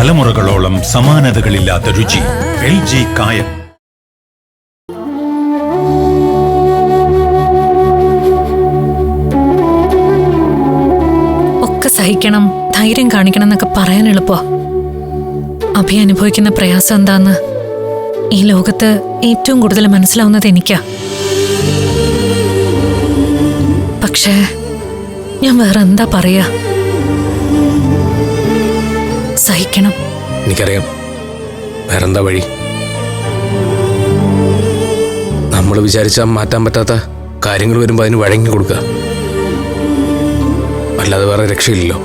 തലമുറകളോളം സമാനതകളില്ലാത്ത രുചി. L G കായം. ഒക്കെ സഹിക്കണം ധൈര്യം കാണിക്കണം എന്നൊക്കെ പറയാൻ എളുപ്പോ അഭി അനുഭവിക്കുന്ന പ്രയാസം എന്താന്ന് ഈ ലോകത്ത് ഏറ്റവും കൂടുതൽ മനസ്സിലാവുന്നത് എനിക്കാ. പക്ഷേ ഞാൻ വേറെ എന്താ പറയാ? സഹിക്കണം. എനിക്കറിയാം. വേറെന്താ വഴി? നമ്മൾ വിചാരിച്ചാൽ മാറ്റാൻ പറ്റാത്ത കാര്യങ്ങൾ വരുമ്പോൾ അതിന് വഴങ്ങി കൊടുക്കുക അല്ലാതെ വേറെ രക്ഷയില്ലല്ലോ.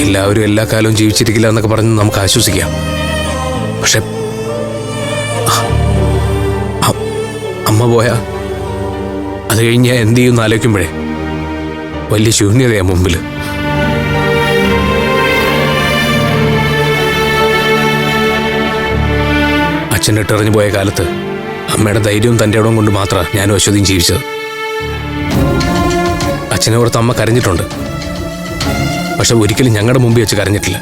എല്ലാവരും എല്ലാ കാലവും ജീവിച്ചിരിക്കില്ല എന്നൊക്കെ പറഞ്ഞ് നമുക്ക് ആശ്വസിക്കാം. പക്ഷെ അമ്മ പോയാ അത് കഴിഞ്ഞ് എന്ത് ചെയ്യുമെന്ന് ആലോചിക്കുമ്പോഴേ വലിയ ശൂന്യതയാണ് മുമ്പിൽ അച്ഛൻ ഇട്ടെറിഞ്ഞു പോയ കാലത്ത് അമ്മയുടെ ധൈര്യവും തന്റെ ഇടവും കൊണ്ട് മാത്രമാണ് ഞാനും അശ്വതിയും ജീവിച്ചത്. അച്ഛനെ ഓർത്ത് അമ്മ കരഞ്ഞിട്ടുണ്ട്. പക്ഷെ ഒരിക്കലും ഞങ്ങളുടെ മുമ്പിൽ വെച്ച് കരഞ്ഞിട്ടില്ല.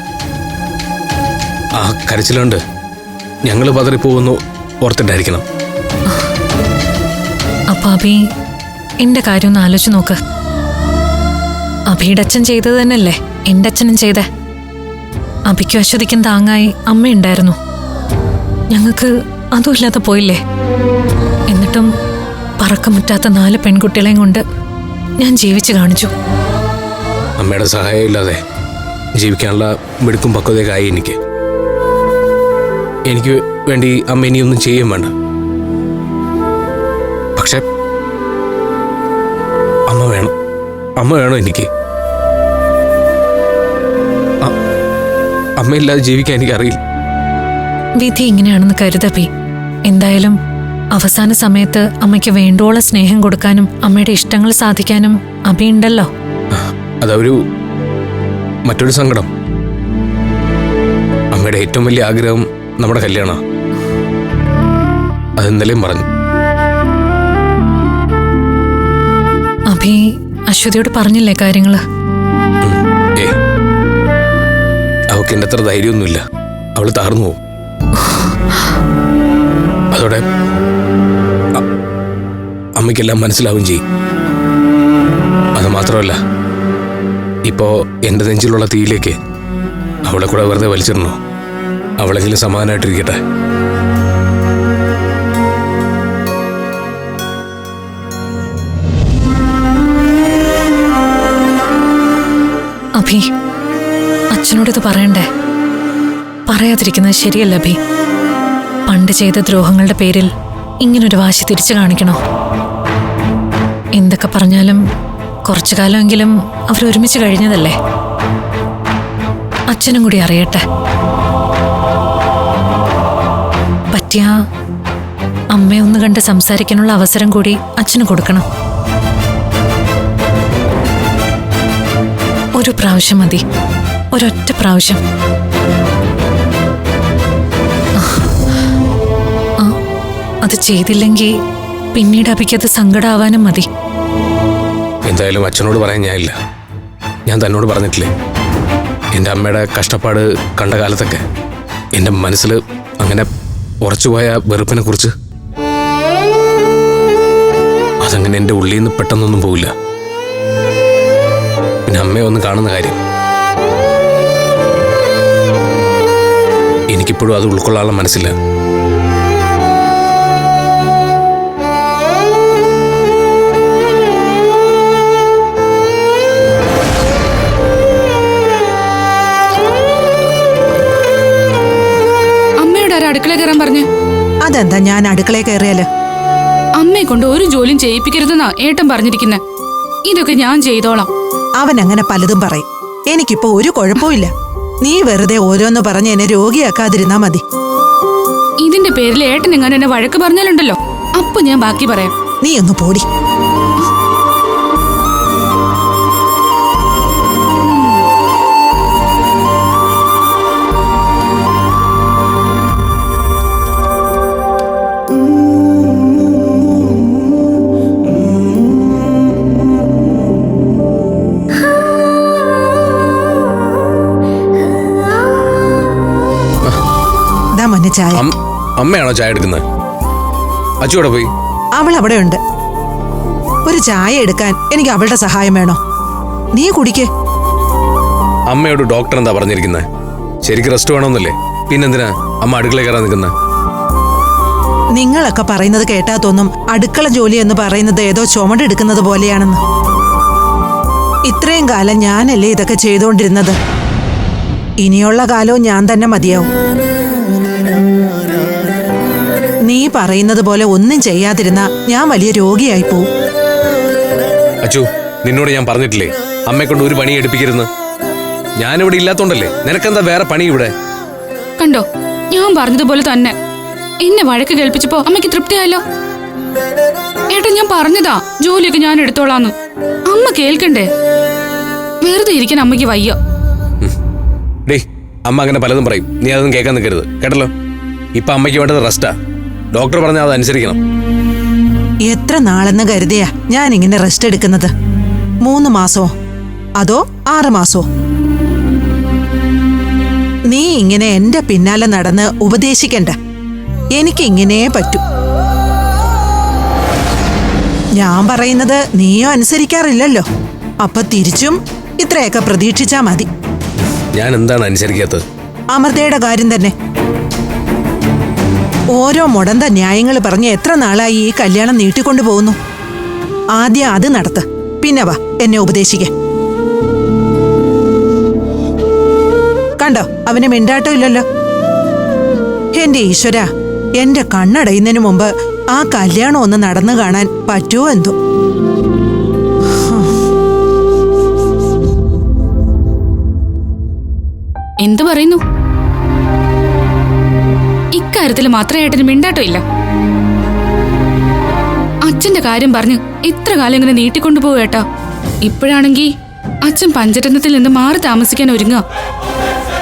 ആ കരച്ചിലുണ്ട് ഞങ്ങൾ പതറിപ്പോകുന്നു ഓർത്തിട്ടായിരിക്കണം. അപ്പൊ അഭി എന്റെ കാര്യം ഒന്ന് ആലോചിച്ച് നോക്ക്. അഭിയുടെ അച്ഛൻ ചെയ്തത് തന്നെയല്ലേ? എന്റെ അച്ഛനും ചെയ്ത. അഭിക്കും അശ്വതിക്കും താങ്ങായി അമ്മയുണ്ടായിരുന്നു. ഞങ്ങൾക്ക് അതുമില്ലാതെ പോയില്ലേ? എന്നിട്ടും പറക്കമുറ്റാത്ത നാല് പെൺകുട്ടികളെയും കൊണ്ട് ഞാൻ ജീവിച്ചു കാണിച്ചു. അമ്മയുടെ സഹായം ഇല്ലാതെ ജീവിക്കാനുള്ള മിടുക്കും പക്വതയൊക്കെ എനിക്ക്. എനിക്ക് വേണ്ടി അമ്മ ഇനിയൊന്നും ചെയ്യും വേണ്ട. പക്ഷെ അമ്മ വേണം. അമ്മ വേണം എനിക്ക്. അമ്മയില്ലാതെ ജീവിക്കാൻ എനിക്കറിയില്ല. വിധി ഇങ്ങനെയാണെന്ന് കരുതപ്പി എന്തായാലും അവസാന സമയത്ത് അമ്മയ്ക്ക് വേണ്ടോളം സ്നേഹം കൊടുക്കാനും അമ്മയുടെ ഇഷ്ടങ്ങൾ സാധിക്കാനും അഭിയുണ്ടല്ലോ അതൊരു മറ്റൊരു സങ്കടം. അമ്മയുടെ ഏറ്റവും വലിയ ആഗ്രഹം നമ്മുടെ കല്യാണ. അത് ഇന്നലെയും പറഞ്ഞു. അഭി അശ്വതിയോട് പറഞ്ഞില്ലേ കാര്യങ്ങൾ? അവൾക്ക് എന്റെ അത്ര ധൈര്യമൊന്നുമില്ല. അവൾ താർന്നു പോകും. അതോടെ അമ്മയ്ക്കെല്ലാം മനസ്സിലാവും ചെയ്യും. അത് മാത്രമല്ല ഇപ്പോൾ എന്റെ നെഞ്ചിലുള്ള തീയിലേക്ക് അവളെ കൂടെ വെറുതെ വലിച്ചിടണോ? അവളെങ്കിലും സമാധാനമായിട്ടിരിക്കട്ടെ. അഭി അച്ഛനോട് ഇത് പറയണ്ടേ? പറയാതിരിക്കുന്നത് ശരിയല്ല അഭി. പണ്ട് ചെയ്ത ദ്രോഹങ്ങളുടെ പേരിൽ ഇങ്ങനൊരു വാശി തിരിച്ചു കാണിക്കണോ? എന്തൊക്കെ പറഞ്ഞാലും കുറച്ചു കാലമെങ്കിലും അവർ ഒരുമിച്ച് കഴിഞ്ഞതല്ലേ? അച്ഛനും കൂടി അറിയട്ടെ. പറ്റിയ അമ്മയൊന്ന് കണ്ട് സംസാരിക്കാനുള്ള അവസരം കൂടി അച്ഛന് കൊടുക്കണം. ഒരു പ്രാവശ്യം മതി. ഒരൊറ്റ പ്രാവശ്യം. അത് ചെയ്തില്ലെങ്കിൽ പിന്നീട് അഭിക്കത് സങ്കടാവാനും മതി. എന്തായാലും അച്ഛനോട് പറയാൻ ഞാനില്ല. ഞാൻ തന്നോട് പറഞ്ഞിട്ടില്ലേ? എന്റെ അമ്മയുടെ കഷ്ടപ്പാട് കണ്ട കാലത്തൊക്കെ എന്റെ മനസ്സിൽ അങ്ങനെ ഉറച്ചുപോയ വെറുപ്പിനെ കുറിച്ച് അതങ്ങനെ എന്റെ ഉള്ളിൽ നിന്ന് പെട്ടെന്നൊന്നും പോവില്ല. പിന്നെ അമ്മയെ ഒന്ന് കാണുന്ന കാര്യം. എനിക്കിപ്പോഴും അത് ഉൾക്കൊള്ളാനുള്ള മനസ്സില്ല. അടുക്കള കയറാൻ പറഞ്ഞു? അതെന്താ ഞാൻ അടുക്കളയിൽ കയറിയാൽ? അമ്മയെ കൊണ്ട് ഒരു ജോലിയും ചെയ്യിപ്പിക്കരുതെന്നാ ഏട്ടൻ പറഞ്ഞിരിക്കുന്നെ. ഇതൊക്കെ ഞാൻ ചെയ്തോളാം. അവൻ അങ്ങനെ പലതും പറയും. എനിക്കിപ്പോ ഒരു കുഴപ്പമില്ല നീ വെറുതെ ഓരോന്ന് പറഞ്ഞ് എന്നെ രോഗിയാക്കാതിരുന്നാ മതി. ഇതിന്റെ പേരിൽ ഏട്ടൻ എങ്ങനെ എന്നെ വഴക്ക് പറഞ്ഞാലുണ്ടല്ലോ. അപ്പൊ ഞാൻ ബാക്കി പറയാം. നീ ഒന്ന് പോടി. ചായ. അമ്മയാണോ ചായ എടുക്കുന്നത് അച്ചുവിടെ പോയി? അവൾ അവിടെ ഉണ്ട് ഒരു ചായ എടുക്കാൻ എനിക്ക് അവളുടെ സഹായം വേണോ? നീ കുടിക്കേ. അമ്മയോട് ഡോക്ടർ എന്താ പറഞ്ഞിരിക്കുന്നത് ശരിക്കും റെസ്റ്റ് വേണമെന്നല്ലേ പിന്നെന്തിനാ അമ്മ അടുക്കളയിൽ കയറാൻ നിൽക്കുന്നത് നിങ്ങളൊക്കെ പറയുന്നത് കേട്ടാ തോന്നും അടുക്കള ജോലി എന്ന് പറയുന്നത് ഏതോ ചുമടെടുക്കുന്നത് പോലെയാണെന്ന്. ഇത്രയും കാലം ഞാനല്ലേ ഇതൊക്കെ ചെയ്തുകൊണ്ടിരുന്നത് ഇനിയുള്ള കാലവും ഞാൻ തന്നെ മതിയാവും. പറയുന്നത് പോലെ ഒന്നും ചെയ്യാതിരുന്ന ഞാൻ വലിയ രോഗിയായി പോവും. അച്ചു നിന്നോട് ഞാൻ പറഞ്ഞിട്ടില്ലേ? അമ്മയെ കൊണ്ട് ഒരു പണി എടുപ്പിക്കരുന്ന് ഞാനിവിടെ ഇല്ലാത്തോണ്ടല്ലേ? നിനക്കെന്താ വേറെ പണി ഇവിടെ? കണ്ടോ? ഞാൻ പറഞ്ഞതുപോലെ തന്നെ. എന്നെ വഴക്ക് കേൾപ്പിച്ചപ്പോ അമ്മയ്ക്ക് തൃപ്തിയായല്ലോ. ഏട്ടാ ഞാൻ പറഞ്ഞതാ. ജോലിയൊക്കെ ഞാൻ എടുത്തോളാന്ന്. അമ്മ കേൾക്കണ്ടേ? വെറുതെ ഇരിക്കാൻ അമ്മയ്ക്ക് വയ്യ. ഡേ അമ്മ അങ്ങനെ പലതും പറയും. നീ അതൊന്നും കേൾക്കാൻ നിൽക്കരുത്. കേട്ടല്ലോ? ഇപ്പൊ അമ്മയ്ക്ക് വേണ്ടത് റെസ്റ്റാ ഡോക്ടർ പറഞ്ഞാൽ അതനുസരിക്കണം എത്ര നാളെന്ന് കരുതിയാ ഞാൻ ഇങ്ങനെ റെസ്റ്റ് എടുക്കുന്നത്? മൂന്ന് മാസോ? അതോ ആറ് മാസോ? നീ ഇങ്ങനെ എന്റെ പിന്നാലെ നടന്ന് ഉപദേശിക്കണ്ട. എനിക്ക് ഇങ്ങനെ പറ്റൂ. ഞാൻ പറയുന്നത് നീയോ അനുസരിക്കാറില്ലല്ലോ. അപ്പൊ തിരിച്ചും ഇത്രയൊക്കെ പ്രതീക്ഷിച്ചാ മതി. ഞാൻ എന്താണ് അനുസരിക്കാത്തത്? അമൃതയുടെ കാര്യം തന്നെ. ഓരോ മുടന്ത ന്യായങ്ങൾ പറഞ്ഞ് എത്ര നാളായി ഈ കല്യാണം നീട്ടിക്കൊണ്ടു പോകുന്നു? ആദ്യം അത് നടത്ത്. പിന്നെ വാ എന്നെ ഉപദേശിക്ക. കണ്ടോ അവന് മിണ്ടാട്ടം ഇല്ലല്ലോ. എന്റെ ഈശ്വര എന്റെ കണ്ണടയുന്നതിന് മുമ്പ് ആ കല്യാണം ഒന്ന് നടന്നു കാണാൻ പറ്റുമോ എന്തോ? എന്തു പറയുന്നു? ഇക്കാര്യത്തിൽ മാത്രം ഏട്ടന് മിണ്ടാട്ടോ ഇല്ല. അച്ഛന്റെ കാര്യം പറഞ്ഞ് ഇത്ര കാലം ഇങ്ങനെ നീട്ടിക്കൊണ്ടുപോകും ഏട്ടാ. ഇപ്പോഴാണെങ്കി അച്ഛൻ പഞ്ചരത്നത്തിൽ നിന്ന് മാറി താമസിക്കാൻ ഒരുങ്ങുക.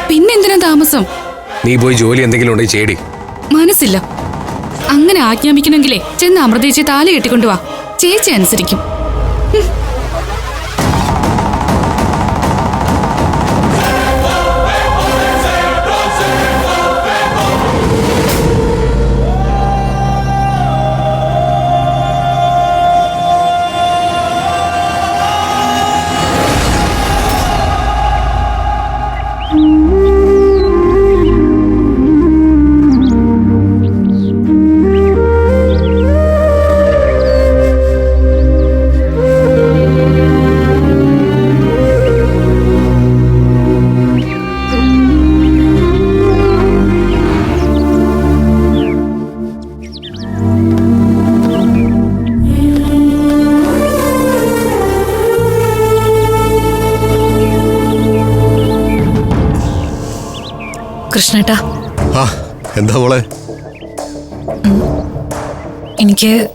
പിന്നെന്തിനാ താമസം? നീ പോയി ജോലി എന്തെങ്കിലും ഉണ്ടെങ്കിൽ ചേടി മനസ്സില്ല. അങ്ങനെ ആജ്ഞാപിക്കണമെങ്കിലേ ചെന്ന് അമൃതേച്ചി താലി കെട്ടിക്കൊണ്ടുവാ ചേച്ചി അനുസരിക്കും. കൃഷ്ണേട്ടാ. ആ എന്താ മോളെ? എനിക്ക്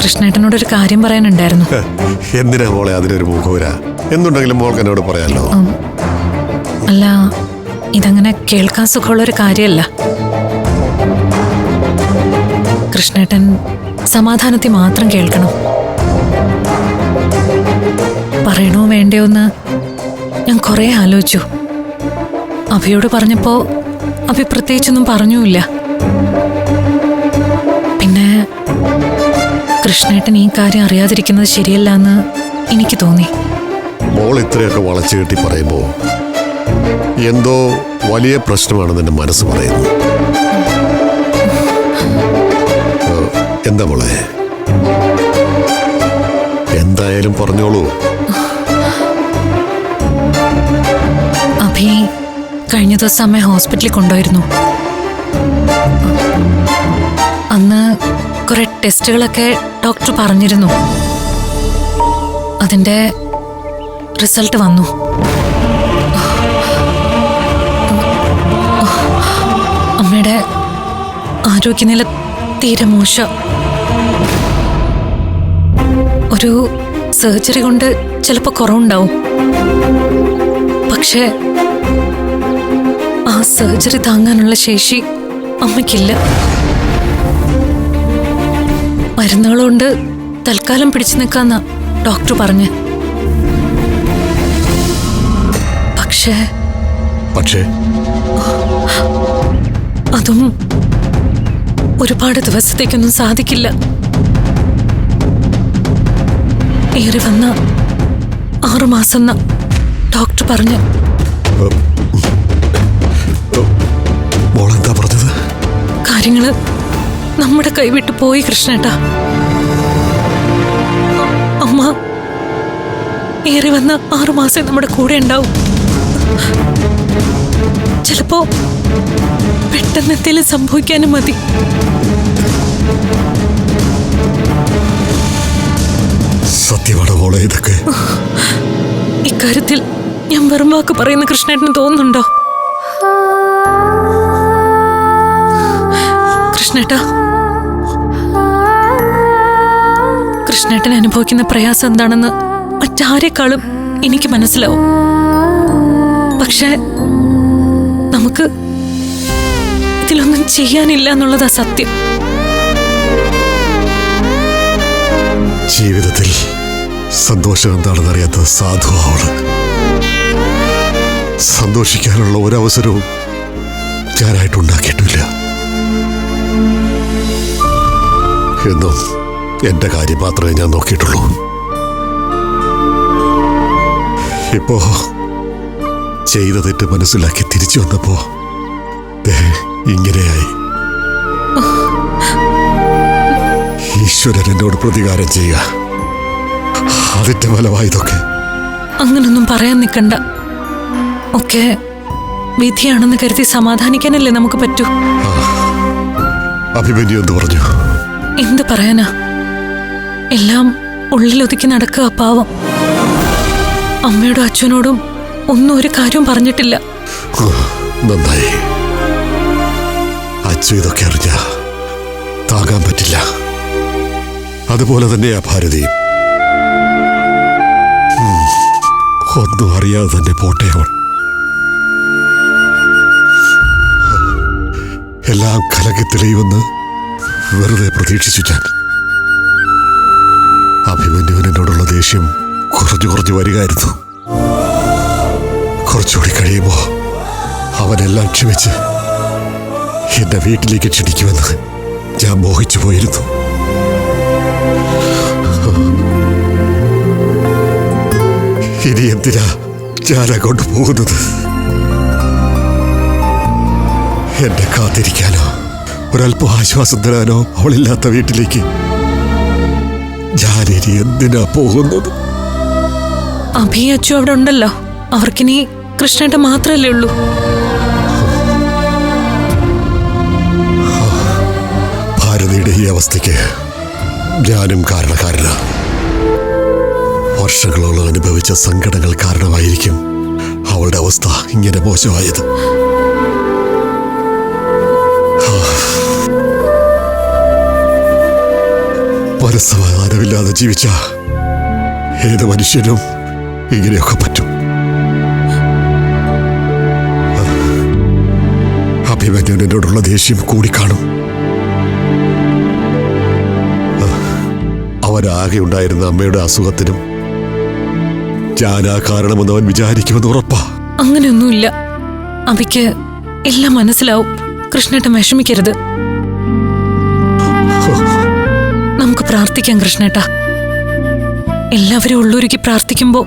കൃഷ്ണേട്ടനോട് ഒരു കാര്യം പറയാനുണ്ടായിരുന്നു. എന്തിനാ മോളെ അതിനൊരു മുഖവര? എന്തുണ്ടെങ്കിലും മോൾക്ക് എന്നോട് പറയാലോ. അല്ല ഇതങ്ങനെ കേൾക്കാൻ സുഖമുള്ള ഒരു കാര്യമല്ല. കൃഷ്ണേട്ടൻ സമാധാനത്തിൽ മാത്രം കേൾക്കണം. പറയണോ വേണ്ടയോ എന്ന് ഞാൻ കുറെ ആലോചിച്ചു. അവയോട് പറഞ്ഞപ്പോ അഭി പ്രത്യേകിച്ചൊന്നും പറഞ്ഞുമില്ല. പിന്നെ കൃഷ്ണേട്ടൻ ഈ കാര്യം അറിയാതിരിക്കുന്നത് ശരിയല്ല എന്ന് എനിക്ക് തോന്നി. മോൾ ഇത്രയൊക്കെ വളച്ചു കെട്ടി പറയുമ്പോ എന്തോ വലിയ പ്രശ്നമാണെന്ന് എന്റെ മനസ്സ് പറയുന്നു എന്താ മോളെ? എന്തായാലും പറഞ്ഞോളൂ. കഴിഞ്ഞ ദിവസം അമ്മ ഹോസ്പിറ്റലിൽ കൊണ്ടുപോയിരുന്നു. അന്ന് കുറെ ടെസ്റ്റുകളൊക്കെ ഡോക്ടർ പറഞ്ഞിരുന്നു. അതിന്റെ റിസൾട്ട് വന്നു. അമ്മയുടെ ആരോഗ്യനില തീരെ മോശ. ഒരു സർജറി കൊണ്ട് ചിലപ്പോൾ കുറവുണ്ടാവും. പക്ഷേ സർജറി താങ്ങാനുള്ള ശേഷി അമ്മയ്ക്കില്ല. മരുന്നുകളുണ്ട് തൽക്കാലം പിടിച്ചു നിൽക്കാന്ന ഡോക്ടർ പറഞ്ഞ്. പക്ഷേ പക്ഷേ? അതും ഒരുപാട് ദിവസത്തേക്കൊന്നും സാധിക്കില്ല. ഏറി വന്ന ആറുമാസം ഡോക്ടർ പറഞ്ഞു. കാര്യങ്ങൾ നമ്മുടെ കൈവിട്ട് പോയി കൃഷ്ണേട്ടാ. അമ്മ ഏറി വന്ന ആറുമാസം നമ്മുടെ കൂടെ ഉണ്ടാവും. ചിലപ്പോ പെട്ടെന്ന് എന്തെങ്കിലും സംഭവിക്കാനും മതി. സത്യമാണ് മോളെ ഇതൊക്കെ? ഇക്കാര്യത്തിൽ ഞാൻ വെറും വാക്ക് പറയുന്ന കൃഷ്ണേട്ടന് തോന്നുന്നുണ്ടോ? കൃഷ്ണേട്ടാ. കൃഷ്ണേട്ടൻ അനുഭവിക്കുന്ന പ്രയാസം എന്താണെന്ന് മറ്റാരെക്കാളും എനിക്ക് മനസ്സിലാവും. പക്ഷെ നമുക്ക് ഇതിലൊന്നും ചെയ്യാനില്ല എന്നുള്ളതാ സത്യം. ജീവിതത്തിൽ സന്തോഷം എന്താണെന്ന് അറിയാത്ത സാധു അവൾ സന്തോഷിക്കാനുള്ള ഒരവസരവും ഞാനായിട്ട് ഉണ്ടാക്കിയിട്ടില്ല. എന്നും എന്റെ കാര്യം മാത്രമേ ഞാൻ നോക്കിയിട്ടുള്ളൂ. ഇപ്പോ ചെയ്ത തെറ്റ് മനസ്സിലാക്കി തിരിച്ചു വന്നപ്പോ ഇങ്ങനെയായി. ഈശ്വരൻ എന്നോട് പ്രതികാരം ചെയ്യുക. അതിന്റെ ഫലമായതൊക്കെ അങ്ങനൊന്നും പറയാൻ നിൽക്കണ്ട ഒക്കെ വിധിയാണെന്ന് കരുതി സമാധാനിക്കാനല്ലേ നമുക്ക് പറ്റൂ? അഭിമന്യു എന്ന് പറഞ്ഞു. എന്ത് പറയാനാ? എല്ലാം ഉള്ളിലൊതുക്കി നടക്കുക പാവം. അമ്മയോടും അച്ഛനോടും ഒന്നും ഒരു കാര്യവും പറഞ്ഞിട്ടില്ല. നന്നായി. അച്ഛൻ ഇതൊക്കെ അറിഞ്ഞ താകാൻ പറ്റില്ല. അതുപോലെ തന്നെയാ ഭാരതി. ഒന്നും അറിയാതെ തന്നെ പോട്ടെ അവൾ. എല്ലാം കലകി തെളിയുമെന്ന് വെറുതെ പ്രതീക്ഷിച്ചു ഞാൻ അഭിമന്യുവിന് എന്നോടുള്ള ദേഷ്യം കുറഞ്ഞു കുറഞ്ഞു വരികയായിരുന്നു. കുറച്ചുകൂടി കഴിയുമ്പോ അവനെല്ലാം ക്ഷമിച്ച് എന്റെ വീട്ടിലേക്ക് ക്ഷണിക്കുമെന്ന് ഞാൻ മോഹിച്ചു പോയിരുന്നു. ഇനി എന്തിനാ ഞാൻ അങ്ങോട്ട് പോകുന്നത്? എന്നെ കാത്തിരിക്കാനോ ഒരല്പം ആശ്വാസം തരാനോ അവളില്ലാത്ത വീട്ടിലേക്ക്? ഞാനിനി എന്തിനാ പോകുന്നത്? അഭി അച്ചു അവിടെ ഉണ്ടല്ലോ. അവർക്കിനി കൃഷ്ണേട്ട മാത്രല്ലേ ഉള്ളൂ. ഭാരതിയുടെ ഈ അവസ്ഥയ്ക്ക് ഞാനും കാരണക്കാരന. വർഷങ്ങളോളം അനുഭവിച്ച സങ്കടങ്ങൾ കാരണമായിരിക്കും അവളുടെ അവസ്ഥ ഇങ്ങനെ മോശമായത്. മനസ്സമാധാനമില്ലാതെ ജീവിച്ച ഏത് മനുഷ്യനും ഇങ്ങനെയൊക്കെ പറ്റും. അഭിമന്യൻ എന്നോടുള്ള ദേഷ്യം കൂടിക്കാണും അവനാകെ ഉണ്ടായിരുന്ന അമ്മയുടെ അസുഖത്തിനും ഞാനാ കാരണമെന്ന് അവൻ വിചാരിക്കുമെന്ന് ഉറപ്പാ. അങ്ങനെയൊന്നുമില്ല. അവയ്ക്ക് എല്ലാം മനസ്സിലാവും. കൃഷ്ണേട്ടൻ വിഷമിക്കരുത്. പ്രാർത്ഥിക്കാം കൃഷ്ണേട്ടാ. എല്ലാവരും ഉള്ളൂരിക്ക് പ്രാർത്ഥിക്കുമ്പോ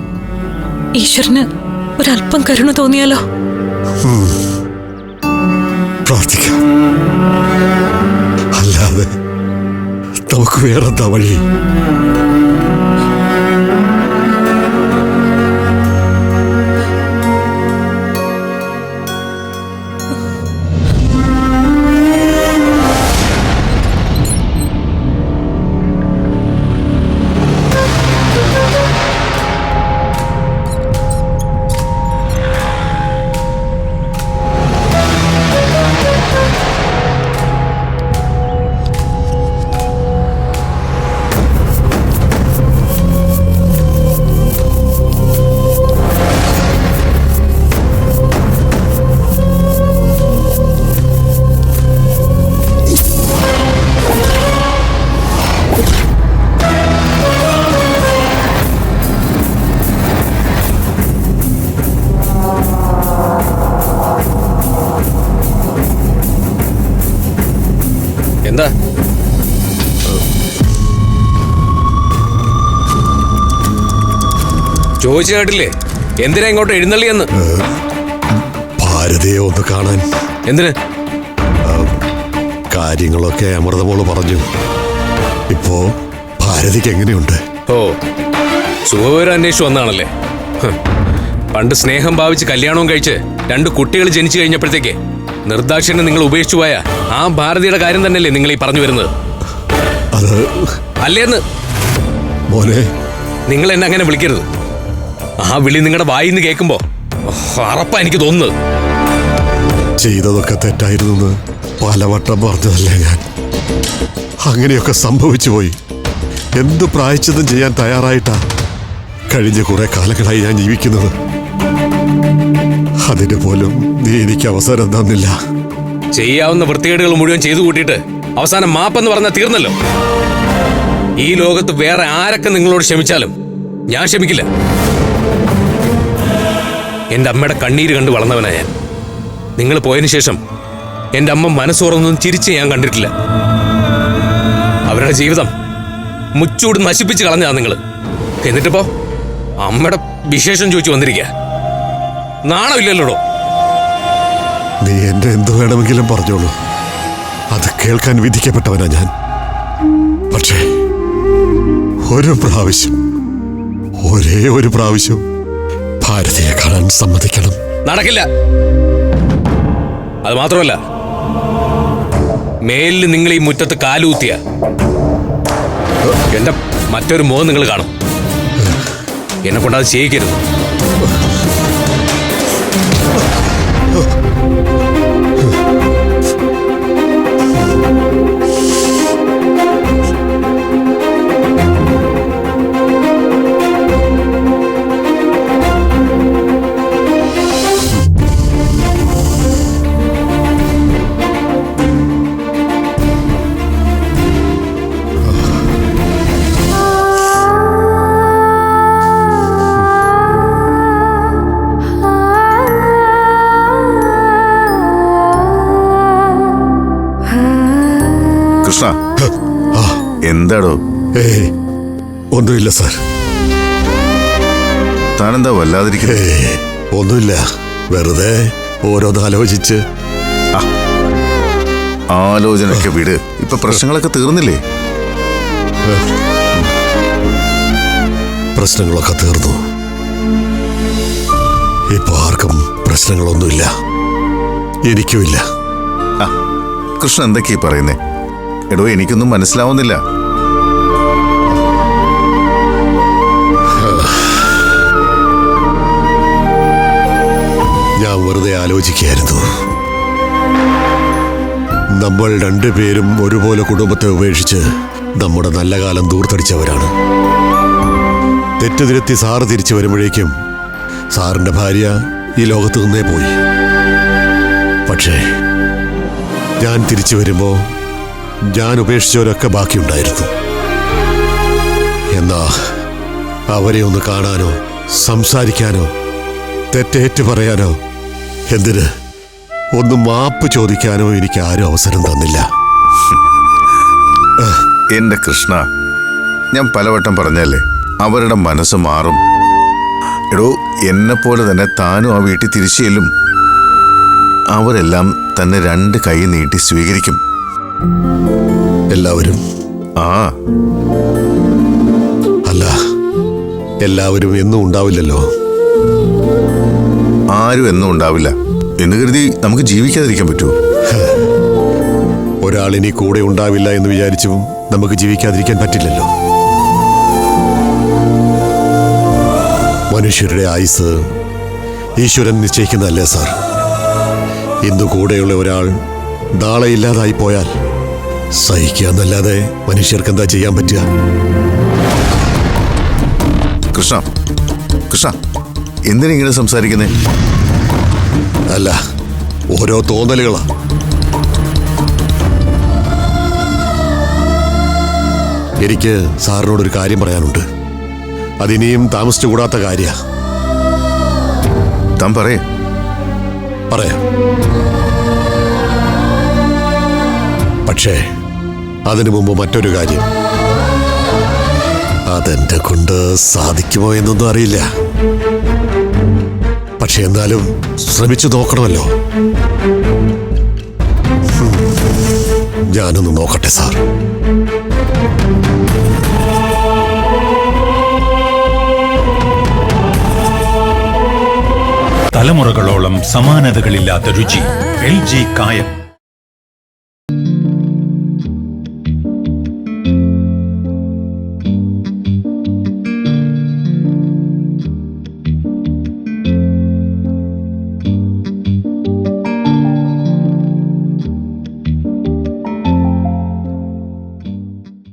ഈശ്വരന് ഒരല്പം കരുണ തോന്നിയാലോ? അല്ലാതെ നമുക്ക് വേറെന്താ വഴി? എന്താ ചോദിച്ചു കേട്ടില്ലേ? എന്തിനാ ഇങ്ങോട്ട് എഴുന്നള്ളിയെന്ന്? ഭാരതയെ ഒന്ന് കാണാൻ. എന്തിന്? കാര്യങ്ങളൊക്കെ അമൃതമോൾ പറഞ്ഞു. ഇപ്പോ ഭാരതിക്ക് എങ്ങനെയുണ്ട്? ഓ സുഖവിവരം അന്വേഷിച്ചു വന്നാണല്ലേ പണ്ട് സ്നേഹം ഭാവിച്ച് കല്യാണവും കഴിച്ച് രണ്ട് കുട്ടികൾ ജനിച്ചു കഴിഞ്ഞപ്പോഴത്തേക്ക് നിർദാക്ഷിണ്യം നിങ്ങൾ ഉപേക്ഷിച്ചു പോയ ആ ഭാരതിയുടെ കാര്യം തന്നെയല്ലേ നിങ്ങൾ ഈ പറഞ്ഞു വരുന്നത്? അത് അല്ലേന്ന് മോനെ. നിങ്ങൾ എന്നെ അങ്ങനെ വിളിക്കരുത്. ആ വിളി നിങ്ങളുടെ വായിന്ന് നിന്ന് കേൾക്കുമ്പോ അറപ്പാ എനിക്ക് തോന്നുന്നത്. ചെയ്തതൊക്കെ തെറ്റായിരുന്നു പലവട്ടം പറഞ്ഞതല്ലേ ഞാൻ? അങ്ങനെയൊക്കെ സംഭവിച്ചു പോയി. എന്ത് പ്രായച്ചതും ചെയ്യാൻ തയ്യാറായിട്ടാ കഴിഞ്ഞ കുറെ കാലങ്ങളായി ഞാൻ ജീവിക്കുന്നത്? അതിന് പോലും നീ എനിക്ക് അവസരം തന്നില്ല. ചെയ്യാവുന്ന വൃത്തികേടുകൾ മുഴുവൻ ചെയ്തു കൂട്ടിയിട്ട് അവസാനം മാപ്പെന്ന് പറഞ്ഞാൽ തീർന്നല്ലോ. ഈ ലോകത്ത് വേറെ ആരൊക്കെ നിങ്ങളോട് ക്ഷമിച്ചാലും ഞാൻ ക്ഷമിക്കില്ല. എന്റെ അമ്മയുടെ കണ്ണീര് കണ്ട് വളർന്നവനാ ഞാൻ. നിങ്ങൾ പോയതിനു ശേഷം എന്റെ അമ്മ മനസ്സുറന്നൊന്നും ചിരിച്ച് ഞാൻ കണ്ടിട്ടില്ല. അവരുടെ ജീവിതം മുച്ചൂട് നശിപ്പിച്ച് കളഞ്ഞാ നിങ്ങൾ എന്നിട്ടിപ്പോ അമ്മയുടെ വിശേഷം ചോദിച്ചു വന്നിരിക്കുക നാണമില്ലല്ലോടോ? നീ എന്റെ എന്തു വേണമെങ്കിലും പറഞ്ഞോളൂ. അത് കേൾക്കാൻ വിധിക്കപ്പെട്ടവനാ ഞാൻ. പക്ഷേ ഒരു പ്രാവശ്യം ഒരേ ഒരു പ്രാവശ്യം ഭാരതിയെ കാണാൻ സമ്മതിക്കണം. നടക്കില്ല. അത് മാത്രമല്ല മേലിൽ നിങ്ങൾ ഈ മുറ്റത്ത് കാലൂത്തിയ. എന്റെ മറ്റൊരു മുഖം നിങ്ങൾ കാണും. എന്നെ കൊണ്ടത് ചെയ്യിക്കരുത്. Oh! എന്താടോ? ഏയ് ഒന്നുമില്ല സാർ. താനെന്താ വല്ലാതിരിക്കുന്നത് ഏയ് ഒന്നുമില്ല. വെറുതെ ഓരോന്ന് ആലോചിച്ച്. ആലോചനയൊക്കെ വിട്. ഇപ്പൊ പ്രശ്നങ്ങളൊക്കെ തീർന്നില്ലേ? പ്രശ്നങ്ങളൊക്കെ തീർന്നു. ഇപ്പൊ ആർക്കും പ്രശ്നങ്ങളൊന്നുമില്ല. എനിക്കുമില്ല. ആ കൃഷ്ണ എന്തൊക്കെയാ പറയുന്നേ? എടോ എനിക്കൊന്നും മനസ്സിലാവുന്നില്ല. ഞാൻ വെറുതെ ആലോചിക്കുകയായിരുന്നു. നമ്മൾ രണ്ടുപേരും ഒരുപോലെ കുടുംബത്തെ ഉപേക്ഷിച്ച് നമ്മുടെ നല്ല കാലം ദൂർത്തടിച്ചവരാണ്. തെറ്റുതിരുത്തി സാറ് തിരിച്ചു വരുമ്പോഴേക്കും സാറിന്റെ ഭാര്യ ഈ ലോകത്ത് നിന്നേ പോയി. പക്ഷേ ഞാൻ തിരിച്ചു വരുമ്പോ ഞാൻ ഉപേക്ഷിച്ചവരൊക്കെ ബാക്കിയുണ്ടായിരുന്നു. എന്നാ അവരെ ഒന്ന് കാണാനോ സംസാരിക്കാനോ തെറ്റേറ്റ് പറയാനോ എന്തിന്? ഒന്ന് മാപ്പ് ചോദിക്കാനോ എനിക്ക് ആരും അവസരം തന്നില്ല. എന്റെ കൃഷ്ണ ഞാൻ പലവട്ടം പറഞ്ഞല്ലേ അവരുടെ മനസ്സ് മാറും. എടോ എന്നെ പോലെ തന്നെ താനും ആ വീട്ടിൽ തിരിച്ചു ചെല്ലും അവരെല്ലാം തന്നെ രണ്ട് കൈ നീട്ടി സ്വീകരിക്കും. എല്ലാവരും? ആ. അല്ല എല്ലാവരും എന്നും ഉണ്ടാവില്ലല്ലോ? ആരും എന്നും ഉണ്ടാവില്ല. എന്ന് കരുതി നമുക്ക് ജീവിക്കാതിരിക്കാൻ പറ്റുമോ ഒരാളിനി കൂടെ ഉണ്ടാവില്ല എന്ന് വിചാരിച്ചും നമുക്ക് ജീവിക്കാതിരിക്കാൻ പറ്റില്ലല്ലോ. മനുഷ്യരുടെ ആയുസ് ഈശ്വരൻ നിശ്ചയിക്കുന്നതല്ലേ സാർ? ഇന്ന് കൂടെയുള്ള ഒരാൾ നാളെ ഇല്ലാതായി പോയാൽ സഹിക്കുക എന്നല്ലാതെ മനുഷ്യർക്ക് എന്താ ചെയ്യാൻ പറ്റുക? കൃഷ്ണ കൃഷ്ണ എന്തിനാ ഇങ്ങനെ സംസാരിക്കുന്നേ? അല്ല ഓരോ തോന്നലുകളാ. എനിക്ക് സാറിനോടൊരു കാര്യം പറയാനുണ്ട്. അതിനിയും താമസിച്ചു കൂടാത്ത കാര്യ. താൻ പറയേ. പറയാം. പക്ഷേ അതിനു മുമ്പ് മറ്റൊരു കാര്യം. അതെന്റെ കൊണ്ട് സാധിക്കുമോ എന്നൊന്നും അറിയില്ല. പക്ഷെ എന്നാലും ശ്രമിച്ചു നോക്കണമല്ലോ. ഞാനൊന്ന് നോക്കട്ടെ സാർ. തലമുറകളോളം സമാനതകളില്ലാത്ത രുചി എൽ ജി കായം.